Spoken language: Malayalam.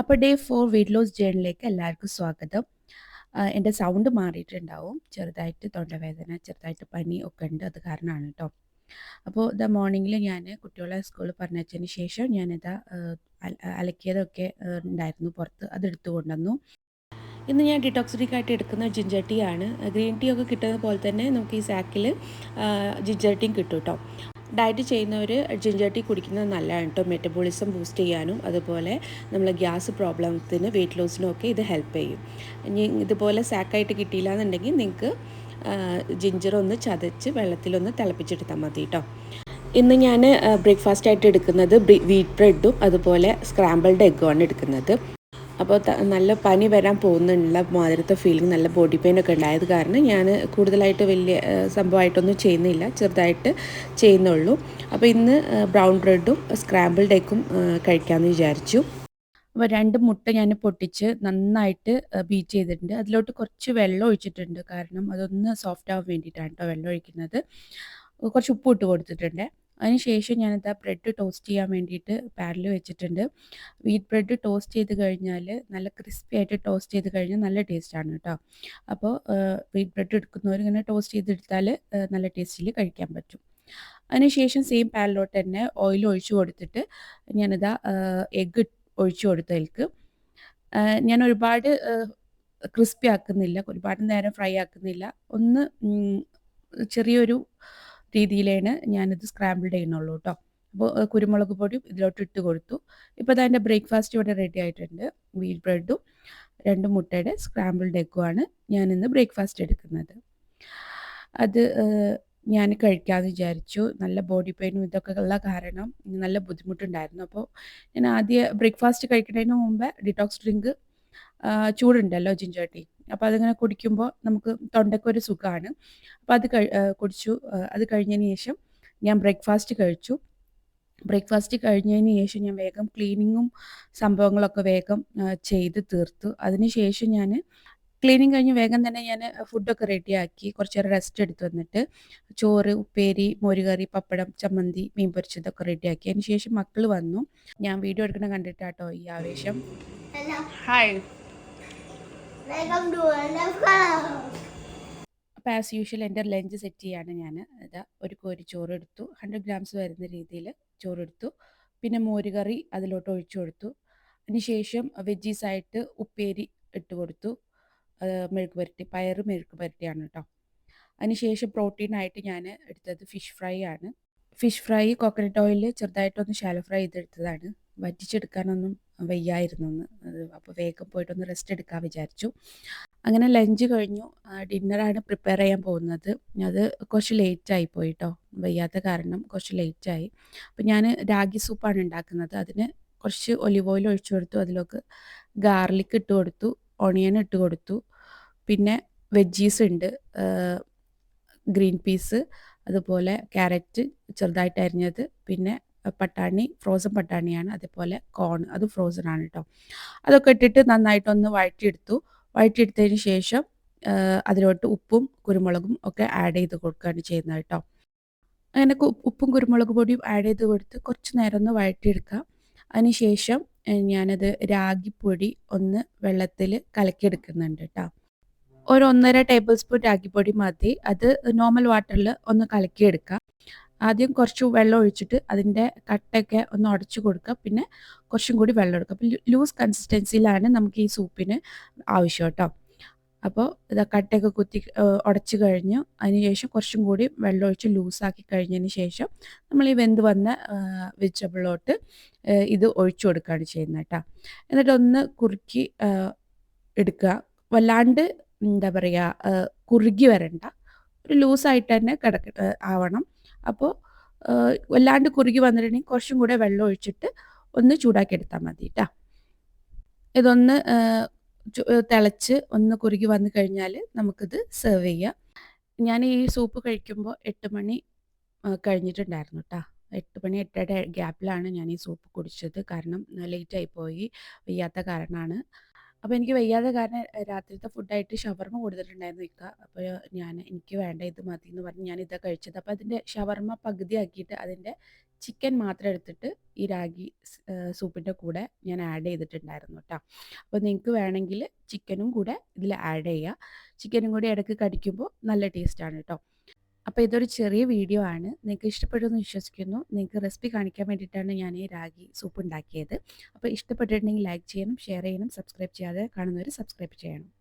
അപ്പോൾ ഡേ ഫോർ വെയിറ്റ് ലോസ് ജേണിലേക്ക് എല്ലാവർക്കും സ്വാഗതം. എന്റെ സൗണ്ട് മാറിയിട്ടുണ്ടാവും. ചെറുതായിട്ട് തൊണ്ടവേദന ചെറുതായിട്ട് പനി ഒക്കെ ഉണ്ട്. അത് കാരണമാണ് കേട്ടോ അപ്പോൾ ഇതാ മോർണിംഗിൽ ഞാൻ കുട്ടികളെ സ്കൂളിൽ പറഞ്ഞതിന് ശേഷം ഞാനിതാ അലക്കിയതൊക്കെ ഉണ്ടായിരുന്നു. പുറത്ത് അതെടുത്തു കൊണ്ടുവന്നു. ഇന്ന് ഞാൻ ഡിറ്റോക്സിറ്റിക് ആയിട്ട് എടുക്കുന്ന ജിഞ്ചർ ടീ ആണ്. ഗ്രീൻ ടീ ഒക്കെ കിട്ടുന്ന പോലെ തന്നെ നമുക്ക് ഈ സാക്കിൽ ജിഞ്ചർ ടീയും കിട്ടും കേട്ടോ ഡയറ്റ് ചെയ്യുന്നവർ ജിഞ്ചർ ടീ കുടിക്കുന്നത് നല്ലതാണ്. കേട്ടോ മെറ്റബോളിസം ബൂസ്റ്റ് ചെയ്യാനും അതുപോലെ നമ്മൾ ഗ്യാസ് പ്രോബ്ലത്തിന് വെയിറ്റ് ലോസിനും ഒക്കെ ഇത് ഹെൽപ്പ് ചെയ്യും. ഇനി ഇതുപോലെ സാക്കായിട്ട് കിട്ടിയില്ല എന്നുണ്ടെങ്കിൽ നിങ്ങൾക്ക് ജിഞ്ചർ ഒന്ന് ചതച്ച് വെള്ളത്തിലൊന്ന് തിളപ്പിച്ചെടുത്താൽ മതി കേട്ടോ ഇന്ന് ഞാൻ ബ്രേക്ക്ഫാസ്റ്റ് ആയിട്ട് എടുക്കുന്നത് വീറ്റ് ബ്രെഡും അതുപോലെ സ്ക്രാമ്പിൾഡ് എഗ്ഗുമാണ് എടുക്കുന്നത്. അപ്പോൾ നല്ല പനി വരാൻ പോകുന്നുള്ള മാതിരത്തെ ഫീലിംഗ് നല്ല ബോഡി പെയിൻ ഒക്കെ ഉണ്ടായത് കാരണം ഞാൻ കൂടുതലായിട്ട് വലിയ സംഭവമായിട്ടൊന്നും ചെയ്യുന്നില്ല. ചെറുതായിട്ട് ചെയ്യുന്നുള്ളൂ. അപ്പോൾ ഇന്ന് ബ്രൗൺ ബ്രെഡും സ്ക്രാമ്പിൾഡ് എഗ്ഗും കഴിക്കാമെന്ന് വിചാരിച്ചു. അപ്പോൾ രണ്ട് മുട്ട ഞാൻ പൊട്ടിച്ച് നന്നായിട്ട് ബീറ്റ് ചെയ്തിട്ടുണ്ട്. അതിലോട്ട് കുറച്ച് വെള്ളം ഒഴിച്ചിട്ടുണ്ട്. കാരണം അതൊന്ന് സോഫ്റ്റ് ആവാൻ വേണ്ടിയിട്ടാണ് കേട്ടോ വെള്ളം ഒഴിക്കുന്നത്. കുറച്ച് ഉപ്പ് ഇട്ട് കൊടുത്തിട്ടുണ്ട്. അതിന് ഞാനിത് ആ ബ്രെഡ് ടോസ്റ്റ് ചെയ്യാൻ വേണ്ടിയിട്ട് പാനിൽ വെച്ചിട്ടുണ്ട്. വീറ്റ് ബ്രെഡ് ടോസ്റ്റ് ചെയ്ത് കഴിഞ്ഞാൽ നല്ല ക്രിസ്പി ആയിട്ട് ടോസ്റ്റ് ചെയ്ത് കഴിഞ്ഞാൽ നല്ല ടേസ്റ്റാണ് കേട്ടോ അപ്പോൾ വീറ്റ് ബ്രെഡ് എടുക്കുന്നവർ ഇങ്ങനെ ടോസ്റ്റ് ചെയ്തെടുത്താൽ നല്ല ടേസ്റ്റിൽ കഴിക്കാൻ പറ്റും. അതിനുശേഷം സെയിം പാനിലോട്ട് തന്നെ ഓയിൽ ഒഴിച്ചു കൊടുത്തിട്ട് ഞാനിതാ എഗ്ഗ് ഒഴിച്ചു കൊടുത്തതിൽക്ക് ഞാൻ ഒരുപാട് ക്രിസ്പി ആക്കുന്നില്ല ഒരുപാട് നേരം ഫ്രൈ ആക്കുന്നില്ല. ഒന്ന് ചെറിയൊരു രീതിയിലാണ് ഞാനിത് സ്ക്രാമ്പിൾ ചെയ്യുന്നുള്ളൂ കേട്ടോ അപ്പോൾ കുരുമുളക് പൊടിയും ഇതിലോട്ട് ഇട്ട് കൊടുത്തു. ഇപ്പോൾ അതിന്റെ ബ്രേക്ക്ഫാസ്റ്റ് ഇവിടെ റെഡി ആയിട്ടുണ്ട്. വീൽ ബ്രെഡും രണ്ട് മുട്ടയുടെ സ്ക്രാമ്പിൾഡ് എഗ്ഗുമാണ് ഞാനിന്ന് ബ്രേക്ക്ഫാസ്റ്റ് എടുക്കുന്നത്. അത് ഞാൻ കഴിക്കാമെന്ന് വിചാരിച്ചു. നല്ല ബോഡി പെയിനും ഇതൊക്കെ ഉള്ള കാരണം നല്ല ബുദ്ധിമുട്ടുണ്ടായിരുന്നു. അപ്പോൾ ഞാൻ ആദ്യം ബ്രേക്ക്ഫാസ്റ്റ് കഴിക്കുന്നതിന് മുമ്പ് ഡിറ്റോക്സ് ഡ്രിങ്ക് ചൂടുണ്ടല്ലോ ജിഞ്ചർ ടീ അപ്പോൾ അതിങ്ങനെ കുടിക്കുമ്പോൾ നമുക്ക് തൊണ്ടയ്ക്കൊരു സുഖമാണ് അപ്പോൾ അത് കുടിച്ചു. അത് കഴിഞ്ഞതിന് ശേഷം ഞാൻ ബ്രേക്ക്ഫാസ്റ്റ് കഴിച്ചു. ബ്രേക്ക്ഫാസ്റ്റ് കഴിഞ്ഞതിന് ശേഷം ഞാൻ വേഗം ക്ലീനിങ്ങും സംഭവങ്ങളൊക്കെ വേഗം ചെയ്ത് തീർത്തു. അതിനുശേഷം ഞാൻ ക്ലീനിങ് കഴിഞ്ഞ് വേഗം തന്നെ ഞാൻ ഫുഡൊക്കെ റെഡിയാക്കി കുറച്ച് നേരം റെസ്റ്റ് എടുത്ത് വന്നിട്ട് ചോറ് ഉപ്പേരി മോരുകറി പപ്പടം ചമ്മന്തി മീൻ പൊരിച്ചതൊക്കെ റെഡിയാക്കി അതിന് ശേഷം മക്കൾ വന്നു. ഞാൻ വീഡിയോ എടുക്കണം കണ്ടിട്ടാട്ടോ ഈ ആവേശം. ഹായ് അപ്പോൾ ആസ് യൂഷ്വൽ എന്റെ ലഞ്ച് സെറ്റ് ചെയ്യാണ് ഞാൻ ഇതാ ഒരു കോരി ചോറ് എടുത്തു ഹൺഡ്രഡ് ഗ്രാംസ് വരുന്ന രീതിയിൽ ചോറ് എടുത്തു പിന്നെ മോരുകറി അതിലോട്ട് ഒഴിച്ചു കൊടുത്തു. അതിനുശേഷം വെജീസ് ആയിട്ട് ഉപ്പേരി ഇട്ട് കൊടുത്തു. മെഴുക്ക് പുരട്ടി പയറ് മെഴുക്ക് പുരട്ടിയാണ് കേട്ടോ അതിനുശേഷം പ്രോട്ടീനായിട്ട് ഞാൻ എടുത്തത് ഫിഷ് ഫ്രൈ ആണ്. ഫിഷ് ഫ്രൈ കോക്കനട്ട് ഓയിൽ ചെറുതായിട്ടൊന്ന് ഷാലോ ഫ്രൈ ചെയ്തെടുത്തതാണ്. വറ്റിച്ചെടുക്കാനൊന്നും വയ്യായിരുന്നു എന്ന് അപ്പോൾ വേഗം പോയിട്ടൊന്ന് റെസ്റ്റ് എടുക്കാൻ വിചാരിച്ചു. അങ്ങനെ ലഞ്ച് കഴിഞ്ഞു. ഡിന്നറാണ് പ്രിപ്പയർ ചെയ്യാൻ പോകുന്നത്. അത് കുറച്ച് ലേറ്റ് ആയി പോയി കേട്ടോ വയ്യാത്ത കാരണം കുറച്ച് ലേറ്റ് ആയി. അപ്പോൾ ഞാൻ രാഗി സൂപ്പാണ് ഉണ്ടാക്കുന്നത്. അതിന് കുറച്ച് ഒലിവ് ഓയിൽ ഒഴിച്ചു കൊടുത്തു. അതിലേക്ക് ഗാർലിക് ഇട്ട് കൊടുത്തു. ഓണിയൻ ഇട്ട് കൊടുത്തു. പിന്നെ വെജീസ് ഉണ്ട്. ഗ്രീൻ പീസ് അതുപോലെ ക്യാരറ്റ് ചെറുതായിട്ട് അരിഞ്ഞത്. പിന്നെ പട്ടാണി ഫ്രോസൺ പട്ടാണിയാണ് അതേപോലെ കോൺ അത് ഫ്രോസൺ ആണ് കേട്ടോ അതൊക്കെ ഇട്ടിട്ട് നന്നായിട്ടൊന്ന് വഴറ്റിയെടുത്തു. വഴറ്റിയെടുത്തതിന് ശേഷം അതിലോട്ട് ഉപ്പും കുരുമുളകും ഒക്കെ ആഡ് ചെയ്ത് കൊടുക്കുകയാണ് ചെയ്യുന്നത് കേട്ടോ അങ്ങനെ ഉപ്പും കുരുമുളക് പൊടിയും ആഡ് ചെയ്ത് കൊടുത്ത് കുറച്ച് നേരം ഒന്ന് വഴറ്റിയെടുക്കുക അതിന് ശേഷം ഏ, ഞാനത് രാഗിപ്പൊടി ഒന്ന് വെള്ളത്തിൽ കലക്കിയെടുക്കുന്നുണ്ട് കേട്ടോ ഒരു ഒന്നര ടേബിൾ സ്പൂൺ രാഗിപ്പൊടി മതി. അത് നോർമൽ വാട്ടറിൽ ഒന്ന് കലക്കിയെടുക്കാം. ആദ്യം കുറച്ച് വെള്ളം ഒഴിച്ചിട്ട് അതിന്റെ കട്ടയൊക്കെ ഒന്ന് ഉടച്ചു കൊടുക്കുക. പിന്നെ കുറച്ചും കൂടി വെള്ളം എടുക്കുക. അപ്പോൾ ലൂസ് കൺസിസ്റ്റൻസിയിലാണ് നമുക്ക് ഈ സൂപ്പിന് ആവശ്യം കേട്ടോ. അപ്പോൾ ഇത് കട്ടയൊക്കെ കുത്തി ഉടച്ച് കഴിഞ്ഞു. അതിനുശേഷം കുറച്ചും കൂടി വെള്ളം ഒഴിച്ച് ലൂസാക്കി കഴിഞ്ഞതിന് ശേഷം നമ്മൾ ഈ വെന്ത് വന്ന വെജിറ്റബിളിലോട്ട് ഇത് ഒഴിച്ചു കൊടുക്കുകയാണ് ചെയ്യുന്നത് കേട്ടോ. എന്നിട്ട് ഒന്ന് കുറുക്കി എടുക്കുക. വല്ലാണ്ട് എന്താ പറയുക കുറുകി വരണ്ട. ഒരു ലൂസായിട്ട് തന്നെ കിടക്ക ആവണം. അപ്പോൾ വല്ലാണ്ട് കുറുകി വന്നിട്ടുണ്ടെങ്കിൽ കുറച്ചും കൂടെ വെള്ളം ഒഴിച്ചിട്ട് ഒന്ന് ചൂടാക്കി എടുത്താൽ മതി കേട്ടോ ഇതൊന്ന് തിളച്ച് ഒന്ന് കുറുകി വന്നു കഴിഞ്ഞാൽ നമുക്കിത് സെർവ് ചെയ്യാം. ഞാൻ ഈ സൂപ്പ് കഴിക്കുമ്പോൾ എട്ട് മണി കഴിഞ്ഞിട്ടുണ്ടായിരുന്നു കേട്ടോ എട്ട് മണി എട്ടര ഗ്യാപ്പിലാണ് ഞാൻ ഈ സൂപ്പ് കുടിച്ചത്. കാരണം ലേറ്റായി പോയി വയ്യാത്ത കാരണമാണ് അപ്പോൾ എനിക്ക് വയ്യാതെ കാരണം രാത്രിത്തെ ഫുഡായിട്ട് ഷവർമ കൊടുത്തിട്ടുണ്ടായിരുന്നു ഇക്ക അപ്പോൾ ഞാൻ എനിക്ക് വേണ്ട ഇത് മതി എന്ന് പറഞ്ഞ് ഞാൻ ഇതാ കഴിച്ചത് അപ്പോൾ അതിന്റെ ഷവർമ പകുതി ആക്കിയിട്ട് അതിന്റെ ചിക്കൻ മാത്രം എടുത്തിട്ട് ഈ രാഗി സൂപ്പിന്റെ കൂടെ ഞാൻ ആഡ് ചെയ്തിട്ടുണ്ടായിരുന്നു കേട്ടോ. അപ്പോൾ നിങ്ങൾക്ക് വേണമെങ്കിൽ ചിക്കനും കൂടെ ഇതിൽ ആഡ് ചെയ്യുക. ചിക്കനും കൂടി ഇടയ്ക്ക് കടിക്കുമ്പോൾ നല്ല ടേസ്റ്റ് ആണ് കേട്ടോ. അപ്പോൾ ഇതൊരു ചെറിയ വീഡിയോ ആണ്. നിങ്ങൾക്ക് ഇഷ്ടപ്പെടുമെന്ന് വിശ്വസിക്കുന്നു. നിങ്ങൾക്ക് റെസിപ്പി കാണിക്കാൻ വേണ്ടിയിട്ടാണ് ഞാൻ ഈ രാഗി സൂപ്പ് ഉണ്ടാക്കിയത്. അപ്പോൾ ഇഷ്ടപ്പെട്ടിട്ടുണ്ടെങ്കിൽ ലൈക്ക് ചെയ്യണം, ഷെയർ ചെയ്യണം, സബ്സ്ക്രൈബ് ചെയ്യാതെ കാണുന്നവർ സബ്സ്ക്രൈബ് ചെയ്യണം.